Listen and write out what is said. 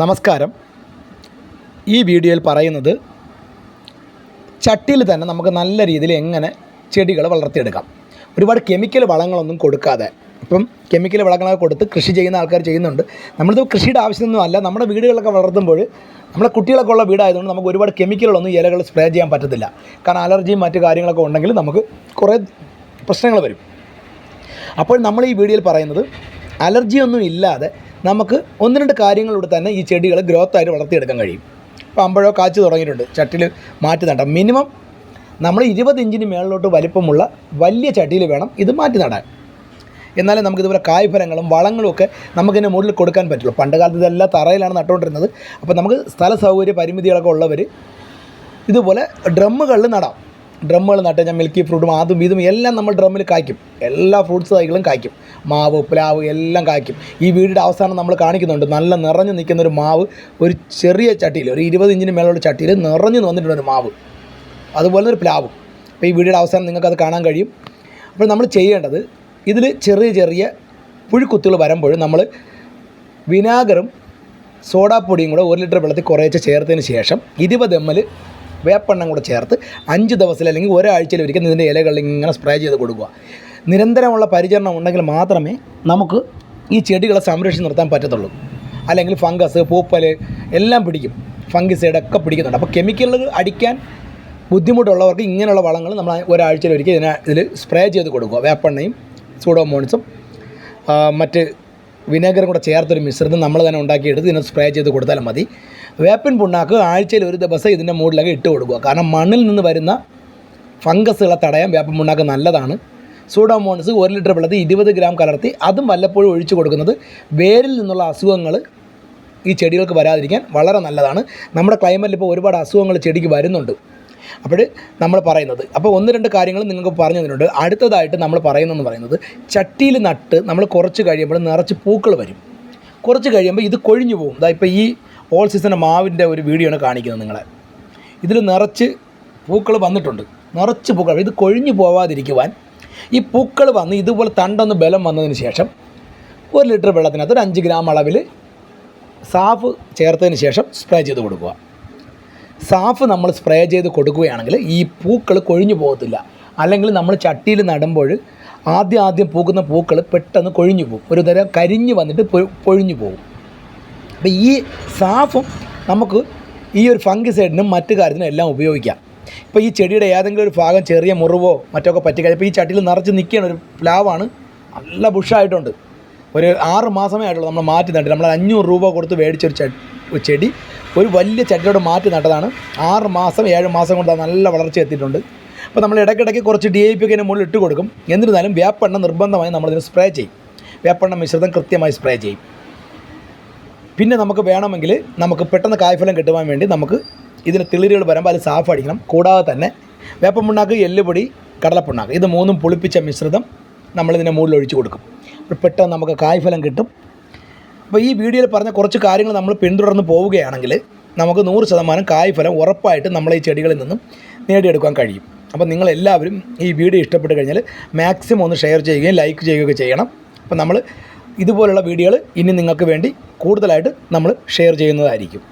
നമസ്കാരം. ഈ വീഡിയോയിൽ പറയുന്നത് ചട്ടിയിൽ തന്നെ നമുക്ക് നല്ല രീതിയിൽ എങ്ങനെ ചെടികൾ വളർത്തിയെടുക്കാം. ഒരുപാട് കെമിക്കൽ വളങ്ങളൊന്നും കൊടുക്കാതെ ഇപ്പം കെമിക്കൽ വളങ്ങളൊക്കെ കൊടുത്ത് കൃഷി ചെയ്യുന്ന ആൾക്കാർ ചെയ്യുന്നുണ്ട്. നമ്മളിത് കൃഷിയുടെ ആവശ്യമൊന്നും അല്ല. നമ്മുടെ വീടുകളൊക്കെ വളർത്തുമ്പോൾ നമ്മുടെ കുട്ടികളൊക്കെ ഉള്ള വീടായതുകൊണ്ട് നമുക്ക് ഒരുപാട് കെമിക്കലുകളൊന്നും ഇലകൾ സ്പ്രേ ചെയ്യാൻ പറ്റത്തില്ല. കാരണം അലർജിയും മറ്റു കാര്യങ്ങളൊക്കെ ഉണ്ടെങ്കിൽ നമുക്ക് കുറേ പ്രശ്നങ്ങൾ വരും. അപ്പോൾ നമ്മൾ ഈ വീഡിയോയിൽ പറയുന്നത് അലർജിയൊന്നും ഇല്ലാതെ നമുക്ക് ഒന്ന് രണ്ട് കാര്യങ്ങളിലൂടെ തന്നെ ഈ ചെടികൾ ഗ്രോത്തായിട്ട് വളർത്തിയെടുക്കാൻ കഴിയും. ഇപ്പോൾ അമ്പഴോ കാച്ചു തുടങ്ങിയിട്ടുണ്ട്. ചട്ടിയിൽ മാറ്റി നടാം മിനിമം നമ്മൾ ഇരുപത് ഇഞ്ചിന് മേളിലോട്ട് വലിപ്പമുള്ള വലിയ ചട്ടിയിൽ വേണം ഇത് മാറ്റി നടാൻ. എന്നാലേ നമുക്ക് ഇതുപോലെ കായ്ഫലങ്ങളും വളങ്ങളും ഒക്കെ നമുക്കിതിന്റെ മുകളിൽ കൊടുക്കാൻ പറ്റുള്ളൂ. പണ്ട് കാലത്ത് ഇതെല്ലാം തറയിലാണ് നട്ടുകൊണ്ടിരുന്നത്. അപ്പോൾ നമുക്ക് സ്ഥല സൗകര്യ പരിമിതികളൊക്കെ ഉള്ളവർ ഇതുപോലെ ഡ്രമ്മുകളിൽ നടാം. ഡ്രമ്മുകൾ നട്ട് ഞാൻ മിൽക്കി ഫ്രൂട്ടും അതും ഇതും എല്ലാം നമ്മൾ ഡ്രമ്മിൽ കായ്ക്കും. എല്ലാ ഫ്രൂട്ട്സ് തൈകളും കായ്ക്കും. മാവ് പ്ലാവ് എല്ലാം കായ്ക്കും. ഈ വീടിന്റെ അവസാനം നമ്മൾ കാണിക്കുന്നുണ്ട്. നല്ല നിറഞ്ഞു നിൽക്കുന്ന ഒരു മാവ് ഒരു ചെറിയ ചട്ടിയിൽ ഒരു ഇരുപത് ഇഞ്ചിന് മേലുള്ള ചട്ടിയിൽ നിറഞ്ഞു വന്നിട്ടുണ്ട് ഒരു മാവ്. അതുപോലെ ഒരു പ്ലാവ്. അപ്പോൾ ഈ വീടിന്റെ അവസാനം നിങ്ങൾക്കത് കാണാൻ കഴിയും. അപ്പോൾ നമ്മൾ ചെയ്യേണ്ടത് ഇതിൽ ചെറിയ ചെറിയ പുഴുക്കുത്തുകൾ വരുമ്പോൾ നമ്മൾ വിനാഗറും സോഡാപ്പൊടിയും കൂടെ ഒരു ലിറ്റർ വെള്ളത്തിൽ കുറേശ്ശെ ചേർത്തതിന് ശേഷം ഇരുപത് എം എൽ വേപ്പെണ്ണം കൂടെ ചേർത്ത് അഞ്ച് ദിവസത്തിൽ അല്ലെങ്കിൽ ഒരാഴ്ചയിൽ ഒരിക്കൽ ഇതിന്റെ ഇലകളിൽ ഇങ്ങനെ സ്പ്രേ ചെയ്ത് കൊടുക്കുക. നിരന്തരമുള്ള പരിചരണം ഉണ്ടെങ്കിൽ മാത്രമേ നമുക്ക് ഈ ചെടികളെ സംരക്ഷിച്ച് നിർത്താൻ പറ്റത്തുള്ളൂ. അല്ലെങ്കിൽ ഫംഗസ് പൂപ്പൽ എല്ലാം പിടിക്കും. ഫംഗിസൈഡ് ഒക്കെ പിടിക്കുന്നുണ്ട്. അപ്പോൾ കെമിക്കലുകൾ അടിക്കാൻ ബുദ്ധിമുട്ടുള്ളവർക്ക് ഇങ്ങനെയുള്ള വളങ്ങൾ നമ്മൾ ഒരാഴ്ചയിൽ ഒരിക്കൽ ഇതിനെ ഇതിൽ സ്പ്രേ ചെയ്ത് കൊടുക്കുക. വേപ്പെണ്ണയും സൂഡോമോൺസും ആ, മറ്റ് വിനേഗറും കൂടെ ചേർത്തൊരു മിശ്രിതം നമ്മൾ തന്നെ ഉണ്ടാക്കിയെടുത്ത് ഇതിനെ സ്പ്രേ ചെയ്ത് കൊടുത്താൽ മതി. വേപ്പിൻ പുണ്ണാക്ക് ആഴ്ചയിൽ ഒരു ദിവസം ഇതിന്റെ മുകളിലൊക്കെ ഇട്ട് കൊടുക്കുക. കാരണം മണ്ണിൽ നിന്ന് വരുന്ന ഫംഗസുകളെ തടയാൻ വേപ്പിൻ പുണ്ണാക്ക് നല്ലതാണ്. സൂഡോമോൺസ് ഒരു ലിറ്റർ വെള്ളത്തിൽ ഇരുപത് ഗ്രാം കലർത്തി അതും വല്ലപ്പോഴും ഒഴിച്ചു കൊടുക്കുന്നത് വേരിൽ നിന്നുള്ള അസുഖങ്ങൾ ഈ ചെടികൾക്ക് വരാതിരിക്കാൻ വളരെ നല്ലതാണ്. നമ്മുടെ ക്ലൈമറ്റിൽ ഇപ്പോൾ ഒരുപാട് അസുഖങ്ങൾ ചെടിക്ക് വരുന്നുണ്ട്. അപ്പോൾ നമ്മൾ പറയുന്നത്. അപ്പോൾ ഒന്ന് രണ്ട് കാര്യങ്ങൾ നിങ്ങൾക്ക് പറഞ്ഞു തന്നിട്ടുണ്ട്. അടുത്തതായിട്ട് നമ്മൾ പറയുന്നതെന്ന് പറയുന്നത് ചട്ടിയിൽ നട്ട് നമ്മൾ കുറച്ച് കഴിയുമ്പോൾ നിറച്ച് പൂക്കൾ വരും. കുറച്ച് കഴിയുമ്പോൾ ഇത് കൊഴിഞ്ഞു പോകും. ഇതാ ഇപ്പോൾ ഈ ഓൾ സീസൺ മാവിന്റെ ഒരു വീഡിയോ ആണ് കാണിക്കുന്നത് നിങ്ങളെ. ഇതിൽ നിറച്ച് പൂക്കൾ വന്നിട്ടുണ്ട്. നിറച്ച് പൂക്കൾ ഇത് കൊഴിഞ്ഞു പോവാതിരിക്കുവാൻ ഈ പൂക്കൾ വന്ന് ഇതുപോലെ തണ്ടൊന്ന് ബലം വന്നതിന് ശേഷം ഒരു ലിറ്റർ വെള്ളത്തിനകത്ത് ഒരു അഞ്ച് ഗ്രാം അളവിൽ സാഫ് ചേർത്തതിന് ശേഷം സ്പ്രേ ചെയ്ത് കൊടുക്കുക. സാഫ് നമ്മൾ സ്പ്രേ ചെയ്ത് കൊടുക്കുകയാണെങ്കിൽ ഈ പൂക്കൾ കൊഴിഞ്ഞു പോകത്തില്ല. അല്ലെങ്കിൽ നമ്മൾ ചട്ടിയിൽ നടുമ്പോൾ ആദ്യം ആദ്യം പൂക്കുന്ന പൂക്കൾ പെട്ടെന്ന് കൊഴിഞ്ഞു പോകും. ഒരു തരം കരിഞ്ഞ് വന്നിട്ട് പൊഴിഞ്ഞു പോകും. അപ്പോൾ ഈ സാഫും നമുക്ക് ഈ ഒരു ഫംഗിസൈഡിനും മറ്റു കാര്യത്തിനും എല്ലാം ഉപയോഗിക്കാം. ഇപ്പോൾ ഈ ചെടിയുടെ ഏതെങ്കിലും ഒരു ഭാഗം ചെറിയ മുറിവോ മറ്റൊക്കെ പറ്റിക്കഴിഞ്ഞപ്പോൾ ഈ ചട്ടിയിൽ നിറച്ച് നിൽക്കുകയാണ് ഒരു പ്ലാവാണ് നല്ല ബുഷായിട്ടുണ്ട്. ഒരു ആറ് മാസമേ ആയിട്ടുള്ളൂ നമ്മൾ മാറ്റി നട്ടില്ല നമ്മൾ അഞ്ഞൂറ് രൂപ കൊടുത്ത് മേടിച്ചൊരു ചെടി ഒരു വലിയ ചട്ടിയോട് മാറ്റി നട്ടതാണ്. ആറ് മാസം ഏഴ് മാസം കൊണ്ട് നല്ല വളർച്ച എത്തിയിട്ടുണ്ട്. അപ്പോൾ നമ്മൾ ഇടയ്ക്കിടയ്ക്ക് കുറച്ച് ഡി ഐ പി ഒക്കെ മുകളിൽ ഇട്ട് കൊടുക്കും. എന്നിരുന്നാലും വേപ്പെണ്ണ നിർബന്ധമായി നമ്മളിതിന് സ്പ്രേ ചെയ്യും. വേപ്പെണ്ണ മിശ്രിതം കൃത്യമായി സ്പ്രേ ചെയ്യും. പിന്നെ നമുക്ക് വേണമെങ്കിൽ നമുക്ക് പെട്ടെന്ന് കായ്ഫലം കിട്ടുവാൻ വേണ്ടി നമുക്ക് ഇതിന് തിളിരുകൾ വരുമ്പോൾ അത് സാഫ് അടിക്കണം. കൂടാതെ തന്നെ വേപ്പമുണ്ണാക്ക് എല്ലുപൊടി കടലപ്പുണ്ണാക്ക്. ഇത് മൂന്നും പുളിപ്പിച്ച മിശ്രിതം നമ്മളിതിന്റെ മുകളിൽ ഒഴിച്ചു കൊടുക്കും. അപ്പോൾ പെട്ടെന്ന് നമുക്ക് കായ്ഫലം കിട്ടും. അപ്പോൾ ഈ വീഡിയോയിൽ പറഞ്ഞ കുറച്ച് കാര്യങ്ങൾ നമ്മൾ പിന്തുടർന്ന് പോവുകയാണെങ്കിൽ നമുക്ക് നൂറ് ശതമാനം കായ്ഫലം ഉറപ്പായിട്ട് നമ്മൾ ഈ ചെടികളിൽ നിന്നും നേടിയെടുക്കാൻ കഴിയും. അപ്പോൾ നിങ്ങളെല്ലാവരും ഈ വീഡിയോ ഇഷ്ടപ്പെട്ട് കഴിഞ്ഞാൽ മാക്സിമം ഒന്ന് ഷെയർ ചെയ്യുകയും ലൈക്ക് ചെയ്യുകയൊക്കെ ചെയ്യണം. അപ്പോൾ നമ്മൾ ഇതുപോലുള്ള വീഡിയോകൾ ഇനി നിങ്ങൾക്ക് വേണ്ടി കൂടുതലായിട്ട് നമ്മൾ ഷെയർ ചെയ്യുന്നതായിരിക്കും.